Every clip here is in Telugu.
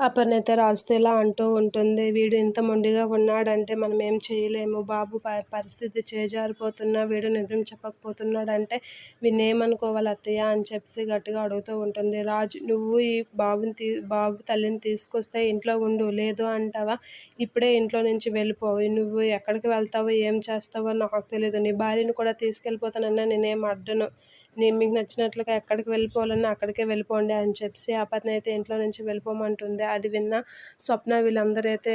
అపర్ణ అయితే రాజుతో ఇలా అంటూ ఉంటుంది. వీడు ఇంత మొండిగా ఉన్నాడంటే మనం ఏం చేయలేము. బాబు పరిస్థితి చేజారిపోతున్నా వీడు నిజం చెప్పకపోతున్నాడంటే వీడిని ఏమనుకోవాలి అత్తయ్య అని చెప్పి గట్టిగా అడుగుతూ ఉంటుంది. రాజు నువ్వు ఈ బాబుని తీ బాబు తల్లిని తీసుకొస్తే ఇంట్లో ఉండు. లేదు అంటావా? ఇప్పుడే ఇంట్లో నుంచి వెళ్ళిపోవు నువ్వు ఎక్కడికి వెళ్తావో ఏం చేస్తావో నాకు తెలియదు నీ భార్యను కూడా తీసుకెళ్ళిపోతానన్నా నేనేం అడ్డను. నేను మీకు నచ్చినట్లుగా ఎక్కడికి వెళ్ళిపోవాలన్నా అక్కడికే వెళ్ళిపోండి అని చెప్పి అపర్ణ అయితే ఇంట్లో నుంచి వెళ్ళిపోమంటుంది. అది విన్న స్వప్న వీళ్ళందరూ అయితే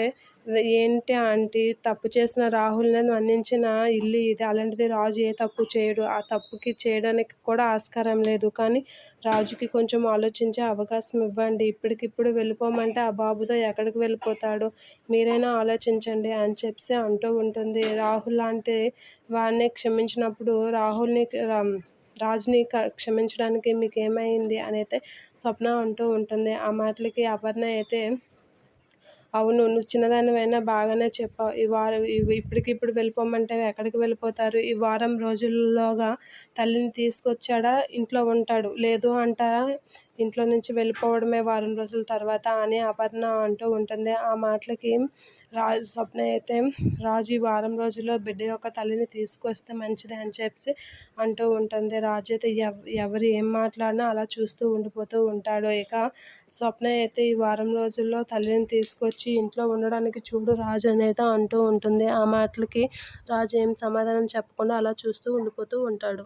ఏంటి ఆంటీ తప్పు చేసిన రాహుల్ని వర్ణించిన ఇల్లు ఇది అలాంటిది రాజు ఏ తప్పు చేయడు. ఆ తప్పుకి చేయడానికి కూడా ఆస్కారం లేదు. కానీ రాజుకి కొంచెం ఆలోచించే అవకాశం ఇవ్వండి. ఇప్పటికిప్పుడు వెళ్ళిపోమంటే ఆ బాబుతో ఎక్కడికి వెళ్ళిపోతాడు? మీరైనా ఆలోచించండి అని చెప్పి అంటూ ఉంటుంది. రాహుల్ లాంటి వాడిని క్షమించినప్పుడు రాహుల్ని రాజుని క్షమించడానికి మీకు ఏమైంది? అని అయితే స్వప్న అంటూ ఉంటుంది. ఆ మాటలకి అపర్ణ అయితే అవును నువ్వు చిన్నదానివైనా బాగానే చెప్పావు. ఈ వారం ఇప్పటికిప్పుడు వెళ్ళిపోమంటే ఎక్కడికి వెళ్ళిపోతారు? ఈ వారం రోజుల్లోగా తల్లిని తీసుకొచ్చాడా? ఇంట్లో ఉంటాడు. లేదు అంటారా? ఇంట్లో నుంచి వెళ్ళిపోవడమే వారం రోజుల తర్వాత అని అపర్ణ అంటూ ఉంటుంది. ఆ మాటలకి రాజు స్వప్న అయితే రాజు ఈ వారం రోజుల్లో బిడ్డ యొక్క తల్లిని తీసుకొస్తే మంచిది అని చెప్పి అంటూ ఉంటుంది. రాజు అయితే ఎవరు ఏం మాట్లాడినా అలా చూస్తూ ఉండిపోతూ ఉంటాడు. ఇక స్వప్న అయితే ఈ వారం రోజుల్లో తల్లిని తీసుకొచ్చి ఇంట్లో ఉండడానికి చూడు రాజు అనేది అంటూ ఉంటుంది. ఆ మాటలకి రాజు ఏం సమాధానం చెప్పకుండా అలా చూస్తూ ఉండిపోతూ ఉంటాడు.